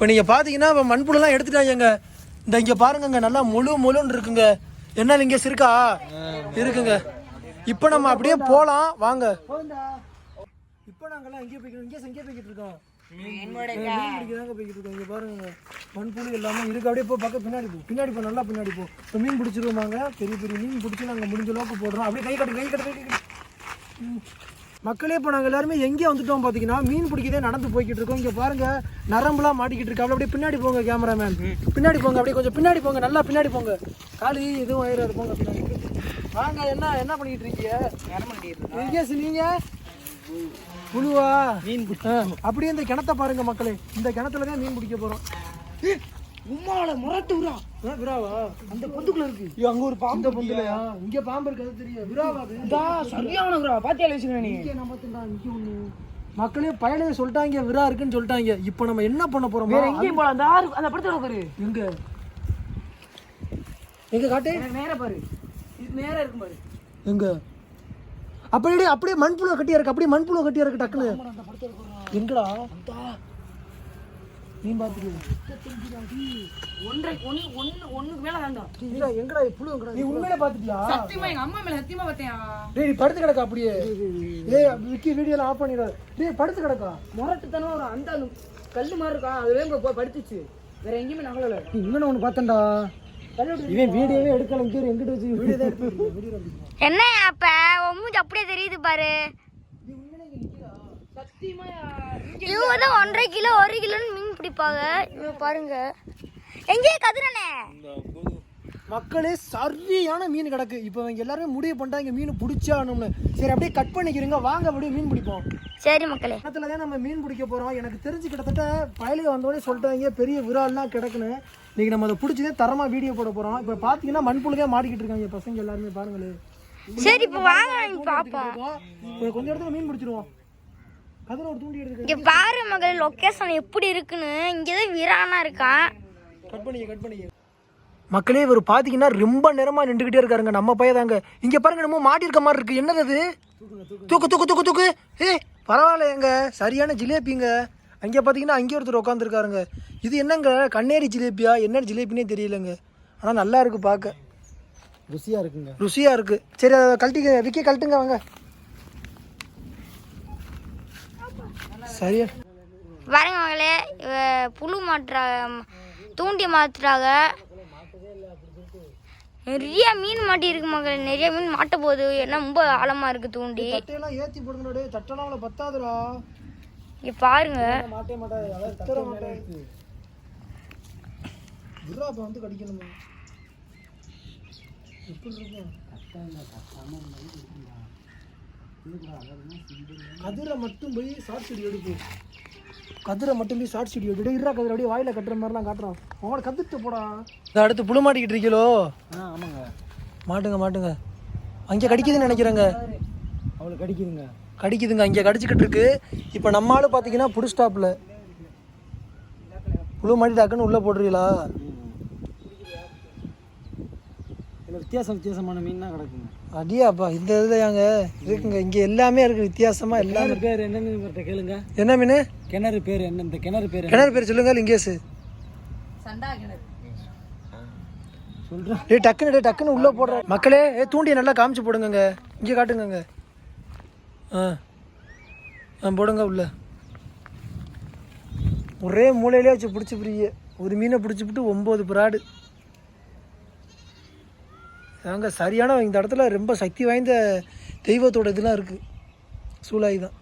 இப்போ நீங்கள் பார்த்தீங்கன்னா இப்போ மண்புழுலாம் எடுத்துட்டாங்க இந்த இங்கே பாருங்கங்க நல்லா முழு முழுன்னு இருக்குங்க. என்ன லிங்கேஸ் இருக்கா இருக்குங்க. இப்போ நம்ம அப்படியே போகலாம் வாங்க. இப்போ நாங்கெல்லாம் எங்கேயே போய்க்கிறோம் இங்கே எங்கேயே போய்கிட்டு இருக்கோம். மீன் போய்கிட்டு இருக்கோம். இங்கே பாருங்க. மண்புழு எல்லாமே இருக்கு. அப்படியே போ பக்கம் பின்னாடி போ. பின்னாடி போ நல்லா பின்னாடி போ. இப்போ மீன் பிடிச்சிருவாங்க பெரிய பெரிய மீன் பிடிச்சி நாங்கள் முடிஞ்ச அளவுக்கு போடுறோம். அப்படியே கை கட்டு கை கட்டு கை கட்டு. மக்களே இப்போ நாங்கள் எல்லாருமே எங்கே வந்துட்டோம் பார்த்தீங்கன்னா மீன் பிடிக்கதே நடந்து போய்கிட்டு இருக்கோம். இங்கே பாருங்க நரம்புலாம் மாட்டிக்கிட்டு இருக்கு. அப்படியே பின்னாடி போங்க கேமராமேன் பின்னாடி போங்க அப்படியே கொஞ்சம் பின்னாடி போங்க நல்லா பின்னாடி போங்க. காலு எதுவும் ஆயிரம் போங்க பின்னாடி. வாங்க என்ன என்ன பண்ணிட்டு இருக்கீங்க? எங்கேஸ் நீங்க? புழுவா? மீன் அப்படியே இந்த கிணத்த பாருங்க மக்களே. இந்த கிணத்துல தான் மீன் பிடிக்க போறோம். உம்மால முரட்டு விரா விராவா அந்த பொந்துக்குள்ள இருக்கு. அங்க ஒரு பாம்பு இந்த பொந்துலயா இங்க பாம்பு இருக்கு அது தெரியும். விராவா அது? சரியான ப்ரோ பாத்தியா வச்சுக்கிறேன் நீ? இங்கே நம்ம திண்டா, இங்கே ஒண்ணு. மக்களே பயலே சொல்லிட்டாங்க. விரா இருக்குன்னு சொல்லிட்டாங்க. இப்போ நம்ம என்ன பண்ண போறோம்? வேற எங்கேயும் போலாம். அந்த ஆறு அந்த படத்தோட பாரு. எங்க? எங்க காட்டு? நேரா பாரு. இது நேரா இருக்கும் பாரு. எங்க? அப்படியே அப்படியே மண்புழு கட்டியா இருக்கு. அப்படியே மண்புழு கட்டியா இருக்கு டக்குனு எங்கடா? நீ பாத்துட்டு ஒன்றரை ஒன்னு ஒன்னு ஒண்ணுக்கு மேல வேண்டாம் எங்கடா எங்கடா புழு எங்கடா நீ உண்மையில பாத்துட்டியா? சத்தியமா எங்க அம்மா மேல சத்தியமா பார்த்தேன் டேய் நீ படுத்து கிடக்கா அப்படியே? ஏய் விக்கி வீடியோல ஆஃப் பண்ணிடாத. டேய் படுத்து கிடக்கா? முரட்டுத்தனம் ஒரு அந்த கல்லு மாதிரி இருக்கா? அது வேங்க போய் படுத்துச்சு. வேற எங்கேயுமே நகலல. நீ இங்கன ஒன்று பார்த்தேன்டா. இவன் வீடியோவே எடுக்கல இங்கே எங்கிட்ட வச்சு வீடியோ தான் எடுத்து என்ன அப்ப? மூஞ்சி அப்படியே தெரியுது பாரு. சத்தியமா இவங்க தான் ஒன்றரை கிலோ ஒரு கிலோன்னு பிடிப்பாங்க இவங்க பாருங்க எங்கே கதிரனே மக்களே சரியான மீன் கிடக்கு இப்போ இவங்க எல்லாருமே முடிவு பண்ணிட்டாங்க மீன் பிடிச்சானும்னு சரி அப்படியே கட் பண்ணிக்கிறீங்க வாங்க அப்படியே மீன் பிடிப்போம் சரி மக்களே கிணத்துல தான் நம்ம மீன் பிடிக்க போகிறோம் எனக்கு தெரிஞ்சு கிட்டத்தட்ட பயலுக வந்தோடனே சொல்லிட்டாங்க பெரிய விரால்லாம் கிடக்குன்னு இன்னைக்கு நம்ம அதை பிடிச்சதே தரமாக வீடியோ போட போகிறோம் இப்போ பார்த்தீங்கன்னா மண்புழுகே மாட்டிக்கிட்டு இருக்காங்க பசங்க எல்லாருமே பாருங்களே சரி இப்போ வாங்க இங்க இப்போ கொஞ்சம் இடத்துல மீன் பிடிச்சிருவோம் கதிர ஒரு தூண்டி எடுத்துக்க இங்க பாரு மகள் லொகேஷன் எப்படி இருக்குன்னு. இங்கதான் விரானா இருக்கான் கட் பண்ணிக்க கட் பண்ணிக்க. மக்களே இவர் பார்த்தீங்கன்னா ரொம்ப நேரமாக நின்றுக்கிட்டே இருக்காருங்க. நம்ம பையன் தாங்க. இங்கே பாருங்க நம்ம மாட்டியிருக்க மாதிரி இருக்கு. என்னது அது? தூக்கு தூக்கு தூக்கு தூக்கு. ஏ பரவாயில்ல எங்க சரியான ஜிலேபிங்க. அங்கே பார்த்தீங்கன்னா அங்கே ஒருத்தர் உட்காந்துருக்காருங்க இது என்னங்க? கண்ணேரி ஜிலேபியா? என்ன ஜிலேபினே தெரியலங்க. ஆனால் நல்லா இருக்கு பார்க்க ருசியாக இருக்குங்க. ருசியாக இருக்கு. சரி அதை கழட்டிக்க விக்கி கழட்டுங்க வாங்க. சரியா? பாருங்க மகளே புழு மாட்டுறாங்க தூண்டி மாத்துறாங்க நிறைய மீன் மாட்டி இருக்கு மகளே நிறைய மீன் மாட்ட போகுது. ஏன்னா ரொம்ப ஆழமா இருக்கு தூண்டி. தட்டையெல்லாம் ஏற்றி போடுங்கடா தட்டெல்லாம் அவ்வளோ பத்தாதுடா. இங்க பாருங்க. மாட்டே மாட்டாது அதாவது அப்போ வந்து கடிக்கணுமா. எப்படி இருக்கும் கதிரை மட்டும் போய் ஷார்ட் ஸ்டுடியோ எடுப்பு கதிரை மட்டும் போய் ஷார்ட் ஸ்டுடியோ எடுத்து இருறா கதிரை அப்படியே வாயில கட்டுற மாதிரிலாம் காட்டுறான். அவங்கள கத்துட்டு போடா. இதை அடுத்து புழு மாட்டிக்கிட்டு இருக்கீங்களோ ஆமாங்க. மாட்டுங்க மாட்டுங்க. அங்கே கடிக்குதுன்னு நினைக்கிறேங்க. அவளுக்கு கடிக்குதுங்க. கடிக்குதுங்க இங்கே கடிச்சிக்கிட்டு இருக்கு. இப்போ நம்ம ஆளு பார்த்தீங்கன்னா புடு ஸ்டாப்பில் புழு மாட்டி டக்குன்னு உள்ளே போடுறீங்களா இதில் வித்தியாசம் வித்தியாசமான மீன் தான் கிடக்குங்க. அடியாப்பா இந்த இதில் ஏங்க? இருக்குங்க இங்கே எல்லாமே இருக்குது வித்தியாசமாக எல்லாமே பேர் என்ன மீன் கேளுங்க. என்ன மீன்? கிணறு பேர் என்ன இந்த கிணறு பேர் கிணறு பேர் சொல்லுங்க லிங்கேஷ். சண்டா கிணறு. டேய் டக்குன்னு டேய் டக்குன்னு உள்ளே போடுற. மக்களே ஏ தூண்டியை நல்லா காமிச்சு போடுங்கங்க. இங்கே காட்டுங்கங்க. ஆ. ஆ போடுங்க உள்ள. ஒரே மூலையிலே வச்சு பிடிச்சி பிரிய ஒரு மீனை பிடிச்சிப்புட்டு ஒம்பது பிராடு. அங்க சரியான இந்த இடத்துல ரொம்ப சக்தி வாய்ந்த தெய்வத்தோட இதெல்லாம் இருக்குது சூலாய் தான்.